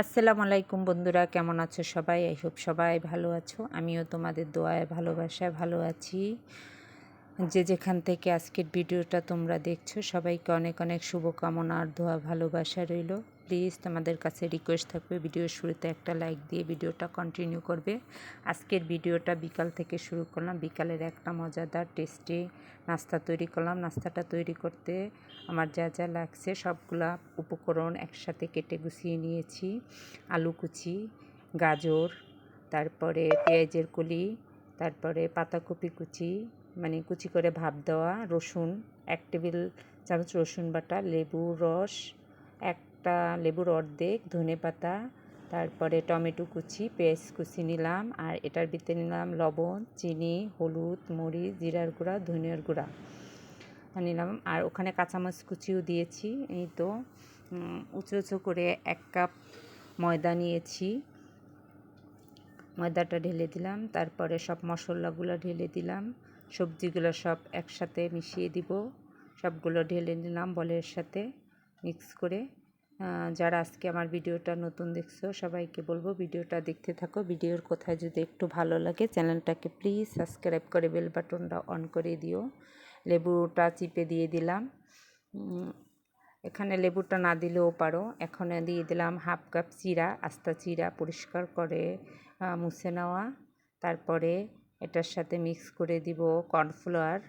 আসসালামু আলাইকুম বন্ধুরা, কেমন আছো সবাই? আই হোপ সবাই ভালো আছো। আমিও তোমাদের দোয়ায় ভালোবাসায় ভালো আছি। যে যেখান থেকে আজকের ভিডিওটা তোমরা দেখছ, সবাইকে অনেক অনেক শুভকামনা আর দোয়া ভালোবাসা রইল। প্লিজ তোমাদের কাছে রিকোয়েস্ট থাকবে ভিডিওর শুরুতে একটা লাইক দিয়ে ভিডিওটা কন্টিনিউ করবে। আজকের ভিডিওটা বিকাল থেকে শুরু করলাম। বিকালের একটা মজাদার টেস্টি নাস্তা তৈরি করলাম। নাস্তাটা তৈরি করতে আমার যা যা লাগছে সবগুলা উপকরণ একসাথে কেটে গুছিয়ে নিয়েছি। আলু কুচি, গাজর, তারপরে পেঁয়াজের কলি, তারপরে পাতাকপি কুচি মানে কুচি করে ভাপ দেওয়া, রসুন, এক টেবিল চামচ রসুন বাটা, লেবু, রস একটা লেবুর অর্ধেক, ধনে পাতা, তারপরে টমেটো কুচি পেঁয়াজ কুচি নিলাম, আর এটার ভিতরে নিলাম লবণ, চিনি, হলুদ, মরিচ, জিরার গুঁড়া, ধনিয়ার গুঁড়া। নিলাম, আর ওখানে কাঁচামাচ কুচিও দিয়েছি, এই তো। উঁচু উঁচু করে এক কাপ ময়দা নিয়েছি। ময়দাটা ঢেলে দিলাম, তারপরে সব মশলাগুলো ঢেলে দিলাম। সবজিগুলো সব একসাথে মিশিয়ে দিব। সবগুলো ঢেলে নিলাম বলের সাথে মিক্স করে। যারা আজকে আমার ভিডিওটা নতুন দেখছ, সবাইকে বলব ভিডিওটা দেখতে থাকো। ভিডিওর কোথায় যদি একটু ভালো লাগে, চ্যানেলটাকে প্লিজ সাবস্ক্রাইব করে বেল বাটনটা অন করে দিও। লেবুটা চিপে দিয়ে দিলাম। এখানে লেবুটা না দিলেও পারো। এখানে দিয়ে দিলাম হাফ কাপ চিরা, আস্তা চিরা পরিষ্কার করে মুছে নেওয়া। তারপরে এটার সাথে মিক্স করে দিব কর্নফ্লাওয়ার।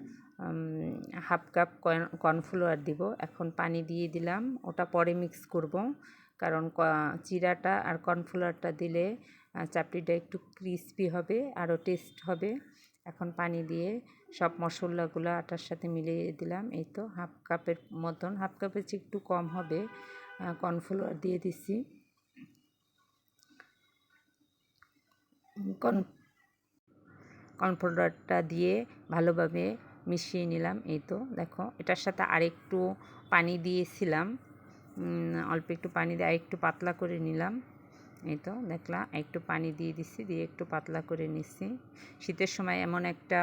হাফ কাপ কর্নফ্লাওয়ার দিব। এখন পানি দিয়ে দিলাম। ওটা পরে মিক্স করব। কারণ চিরাটা আর কর্নফ্লাওয়ারটা দিলে চাপড়িটা একটু ক্রিস্পি হবে, আরও টেস্ট হবে। এখন পানি দিয়ে সব মশলাগুলো আটার সাথে মিলিয়ে দিলাম। এই তো হাফ কাপের মতন। হাফ কাপের চেয়ে একটু কম হবে। কর্নফ্লাওয়ার দিয়ে দিছি। কর্ন কর্নফ্লাওয়ারটা দিয়ে ভালোভাবে মিশিয়ে নিলাম, এই তো। দেখো, এটার সাথে আরেকটু পানি দিয়েছিলাম। অল্প একটু পানি দিয়ে আরেকটু পাতলা করে নিলাম, এই তো। দেখলাম একটু পানি দিয়ে দিচ্ছি দিয়ে একটু পাতলা করে নিচ্ছি শীতের সময় এমন একটা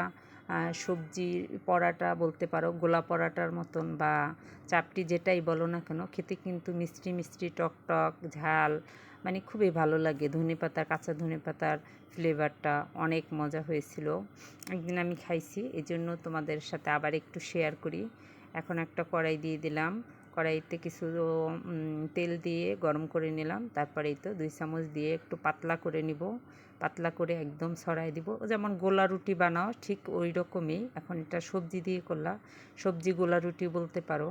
সবজি পরাটা বলতে পারো, গোলা পরাটার মতন বা চাপটি যেটাই বলো না কেন, খেতে কিন্তু মিষ্টি মিষ্টি, টক টক, ঝাল মানে খুবই ভালো লাগে। ধনে পাতা কাঁচা ধনে পাতার ফ্লেভারটা অনেক মজা হয়েছিল। একদিন আমি খাইছি এই জন্য তোমাদের সাথে আবার একটু শেয়ার করি। এখন একটা কড়াই দিয়ে দিলাম। কড়াইতে কিছু তেল দিয়ে গরম করে নিলাম। তারপরে এই তো দুই চামচ দিয়ে একটু পাতলা করে নিব। পাতলা করে একদম ছড়াই দিব। যেমন গোলা রুটি বানাও, ঠিক ওই রকমই। এখন এটা সবজি দিয়ে করলা। সবজি গোলা রুটি বলতে পারো।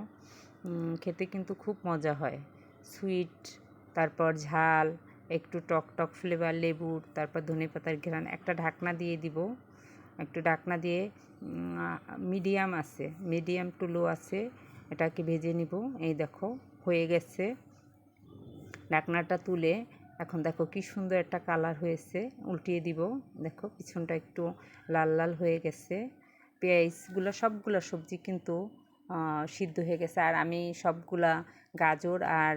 খেতে কিন্তু খুব মজা হয়। সুইট, তারপর ঝাল, একটু টক টক ফ্লেভার লেবুর তারপর ধনে পাতার ঘেরান একটা ঢাকনা দিয়ে দিব। একটু ঢাকনা দিয়ে মিডিয়াম আছে, মিডিয়াম টু লো আছে। এটাকে ভেজে নিব। এই দেখো, হয়ে গেছে। ঢাকনাটা তুলে এখন দেখো কি সুন্দর একটা কালার হয়েছে, উল্টিয়ে দিব। দেখো পিছনটা একটু লাল লাল হয়ে গেছে। পেঁয়াজগুলো, সবগুলো সবজি কিন্তু সিদ্ধ হয়ে গেছে। আর আমি সবগুলা গাজর আর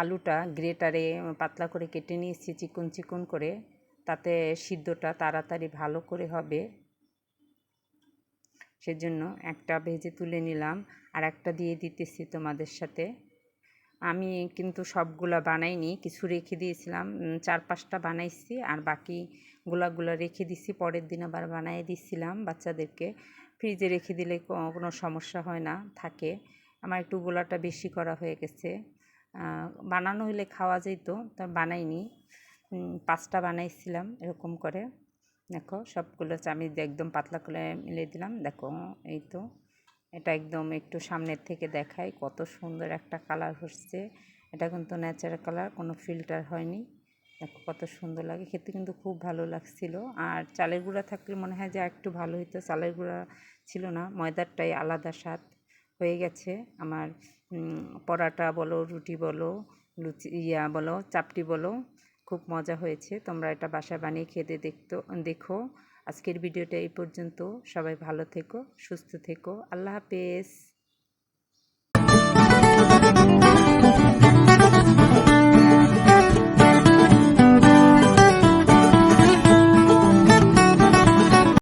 আলুটা গ্রেটারে পাতলা করে কেটে নিয়েছি, চিকন চিকন করে। তাতে সিদ্ধটা তাড়াতাড়ি ভালো করে হবে। সেজন্য একটা ভেজে তুলে নিলাম আর একটা দিয়ে দিতেছি তোমাদের সাথে। আমি কিন্তু সবগুলা বানাইনি, কিছু রেখে দিয়েছিলাম চার পাঁচটা বানাইছি আর বাকি গুলাগুলো রেখে দিছি, পরের দিন আবার বানিয়ে দিচ্ছিলাম বাচ্চাদেরকে। ফ্রিজে রেখে দিলে কোনো সমস্যা হয় না, থাকে। আমার একটু গোলাটা বেশি করা হয়ে গেছে। বানানো হলে খাওয়া যেত তা বানাইনি। পাঁচটা বানাইছিলাম এরকম করে। দেখো সবগুলো দিয়ে একদম পাতলা করে মিলে দিলাম। দেখো, এই তো। এটা একদম একটু সামনের থেকে দেখাই। কত সুন্দর একটা কালার হচ্ছে। এটা কিন্তু ন্যাচারাল কালার কোনো ফিল্টার হয়নি। দেখো কত সুন্দর লাগে। খেতে কিন্তু খুব ভালো লাগছিল। আর চালের গুঁড়া থাকলে মনে হয় যে একটু ভালো হতো চালের গুঁড়া ছিল না। ময়দারটাই আলাদা স্বাদ হয়ে গেছে। আমার পরাটা বলো, রুটি বলো, লুচি ইয়া বলো, চাপটি বলো খুব মজা হয়েছে। তোমরা এটা বাসায় বানিয়ে খেতে দেখতো, দেখো। আজকের ভিডিওটা এই পর্যন্ত। সবাই ভালো থেকো, সুস্থ থেকো। আল্লাহ হাফেজ।